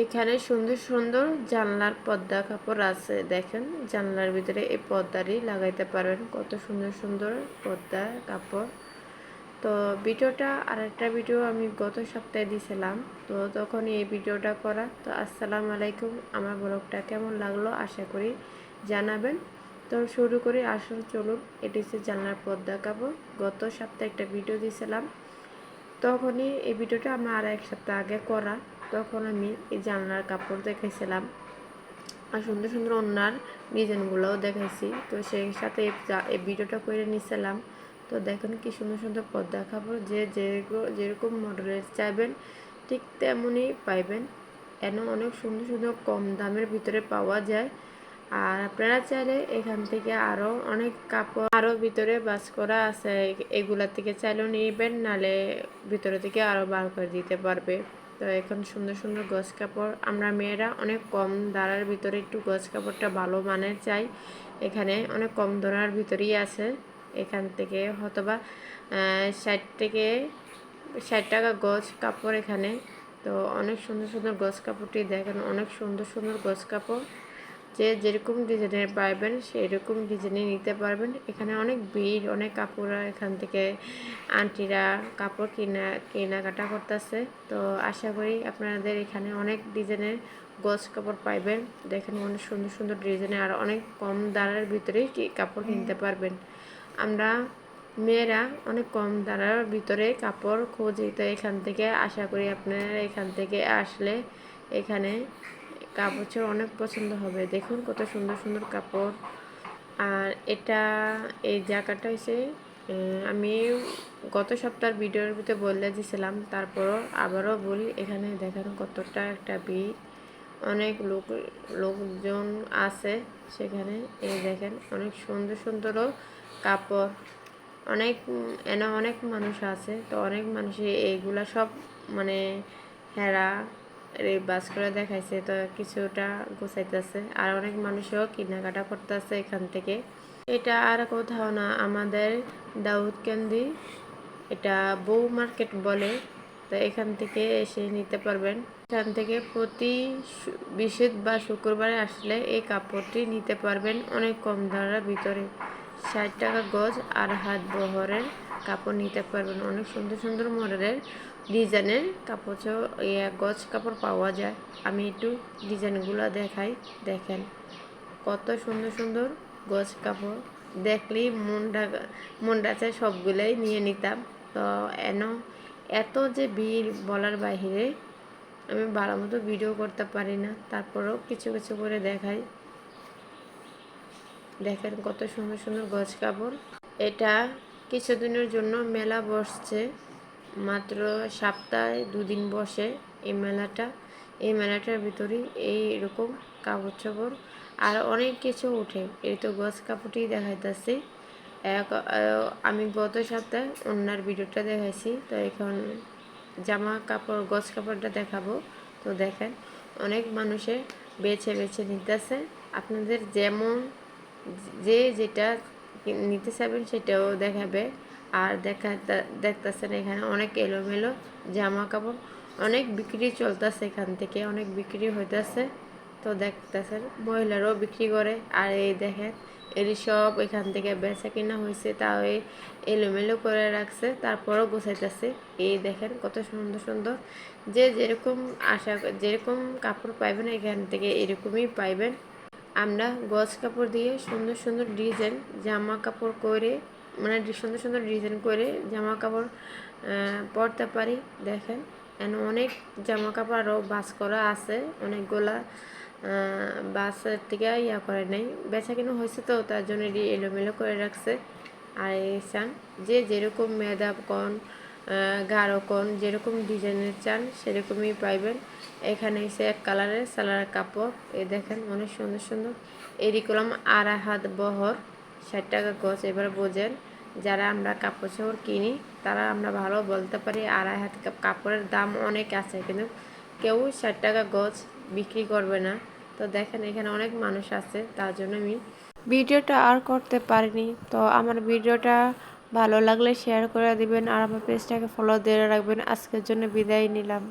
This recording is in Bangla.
এখানে সুন্দর সুন্দর জানলার পর্দা কাপড় আছে, দেখেন। জানলার ভিতরে এই পর্দারই লাগাইতে পারবেন। কত সুন্দর সুন্দর পর্দা কাপড়। তো ভিডিওটা আর একটা ভিডিও আমি গত সপ্তাহে দিয়েছিলাম তো তখন এই ভিডিওটা করা। তো আসসালামু আলাইকুম। আমার ব্লগটা কেমন লাগল আশা করি জানাবেন। তো শুরু করি। আসুন, চলুন। এটি হচ্ছে জানলার পর্দা কাপড়। গত সপ্তাহে একটা ভিডিও দিয়েছিলাম তখনই এই ভিডিওটা আমার আর এক সপ্তাহ আগে করা। তখন আমি এই জানলার কাপড় দেখাইছিলাম। আর সুন্দর সুন্দর অন্যার ডিজাইনগুলোও দেখাইছি। তো সেই সাথে এই ভিডিওটা করে নিছিলাম। তো দেখেন কি সুন্দর সুন্দর পর্দা কাপড়, যে যেরকম মডেলের চাইবেন, ঠিক তেমনই পাইবেন। এন অনেক সুন্দর সুন্দর কম দামের ভিতরে পাওয়া যায়। আর আপনারা চাইলে এখান থেকে আরও অনেক কাপড় আরও ভিতরে বাস করা আছে। এগুলার থেকে চাইলেও নিবেন, নালে ভিতরে থেকে আরও বার করে দিতে পারবে। তো এখন সুন্দর সুন্দর গছ কাপড়, আমরা মেয়েরা অনেক কম দাঁড়ার ভিতরে একটু গছ কাপড়টা ভালো মানের চাই। এখানে অনেক কম ধরার ভিতরেই আছে। এখান থেকে হয়তোবা ষাট থেকে ষাট টাকা গছ কাপড় এখানে। তো অনেক সুন্দর সুন্দর গছ কাপড়টি দেখেন, অনেক সুন্দর সুন্দর গছ কাপড়। যে যেরকম ডিজাইনের পাইবেন সেরকম ডিজাইনে নিতে পারবেন। এখানে অনেক ভিড় অনেক কাপড়রা এখান থেকে আন্টিরা কাপড় কিনা কেনাকাটা করতেছে। তো আশা করি আপনাদের এখানে অনেক ডিজাইনের গজ কাপড় পাইবেন। দেখেন অনেক সুন্দর সুন্দর ডিজাইনে আর অনেক কম দাঁড়ার ভিতরেই কাপড় কিনতে পারবেন। আমরা মেয়েরা অনেক কম দাঁড়ার ভিতরে কাপড় খুঁজি। তো এখান থেকে আশা করি আপনারা এখান থেকে আসলে এখানে কাপড় অনেক পছন্দ হবে। দেখুন কত সুন্দর সুন্দর কাপড়। আর এটা, এই জায়গাটা হচ্ছে আমি গত সপ্তাহের ভিডিওর ভিতরে বলে দিয়েছিলাম তারপরও আবারও বলি, এখানে দেখেন কতটা একটা ভিড়। অনেক লোক, লোকজন আছে সেখানে, এই দেখেন অনেক সুন্দর সুন্দরও কাপড়। অনেক, এনে অনেক মানুষ আছে, তো অনেক মানুষই এইগুলা সব মানে হেরা বাস করে দেখাইছে, তো কিছুটা গোছাইতেছে। আর অনেক মানুষও কেনাকাটা করতেছে এখান থেকে। এটা আর কোথাও না, আমাদের দাউদ দাউদকান্দি এটা বউ মার্কেট বলে, তো এখান থেকে এসে নিতে পারবেন। এখান থেকে প্রতি বিশেষ বা শুক্রবারে আসলে এই কাপড়টি নিতে পারবেন অনেক কম দামের ভিতরে। ষাট টাকা গজ আর হাত বহরের কাপড় নিতে পারবেন। অনেক সুন্দর সুন্দর মডেলের ডিজাইনের কাপড় গজ কাপড় পাওয়া যায়। আমি একটু ডিজাইনগুলো দেখাই, দেখেন। কত সুন্দর সুন্দর গজ কাপড়। দেখলেই মনটা মনটা চায় সবগুলোই নিয়ে নিতাম। তো এন, এত যে ভিড় বলার বাহিরে আমি ভালো মতো ভিডিও করতে পারি না। তারপরেও কিছু কিছু করে দেখাই। দেখেন কত সুন্দর সুন্দর গজ কাপড়। এটা কিছুদিনের জন্য মেলা বসছে, মাত্র সপ্তাহে দুদিন বসে এই মেলাটা। এই মেলাটার ভিতরেই এইরকম কাপড় চোপড় আর অনেক কিছু উঠে এই তো গছ কাপড়টি দেখাইতেছি। আমি গত সপ্তাহে অন্যার ভিডিওটা দেখাইছি, তো এখন জামা কাপড়, গছ কাপড়টা দেখাবো। তো দেখেন, অনেক মানুষে বেছে বেছে নিতেছে। আপনাদের যেমন যে যেটা নিতে চাবেন সেটাও দেখাবে। আর দেখা দেখতেছেন এখানে অনেক এলোমেলো জামা কাপড় অনেক বিক্রি চলতেছে এখান থেকে, অনেক বিক্রি হইতেছে। তো দেখতেছেন মহিলারাও বিক্রি করে। আর এই দেখেন এর সব এখান থেকে বেচা কিনা হয়েছে তাও এই এলোমেলো করে রাখছে, তারপরও গোছাইতেছে। এই দেখেন কত সুন্দর সুন্দর। যে যেরকম আশা, যেরকম কাপড় পাইবেন এখান থেকে এরকমই পাইবেন। আমরা গজ কাপড় দিয়ে সুন্দর সুন্দর ডিজাইন জামা কাপড় করে মানে সুন্দর সুন্দর ডিজাইন করে জামা কাপড় পরতে পারি। দেখেন, এন অনেক জামা কাপড় আরও বাস করা আছে, অনেকগুলা বাসের থেকে ইয়া করে নেই। বেচা কিনা হয়েছে তো, তার জন্য এলোমেলো করে রাখছে। আর এই যে যেরকম মেধা কন গাঢ় কন যেরকম ডিজাইনের চান, সেরকমই পাইবেন। এখানে এসে এক কালারের সালার কাপড়। এ দেখেন অনেক সুন্দর সুন্দর। এরই করলাম আড়াই হাত বহর, ষাট টাকা গছ এবার বোঝেন, যারা আমরা কাপড় চোপড় কিনি, তারা আমরা ভালো বলতে পারি আড়াই হাত কাপড়ের দাম অনেক আছে, কিন্তু কেউ ষাট টাকা গছ বিক্রি করবে না। তো দেখেন, এখানে অনেক মানুষ আছে, তার জন্য আমি ভিডিওটা আর করতে পারিনি। তো আমার ভিডিওটা ভালো লাগলে শেয়ার করে দিবেন আর আমার পেজটাকে ফলো দিয়ে রাখবেন। আজকের জন্য বিদায় নিলাম।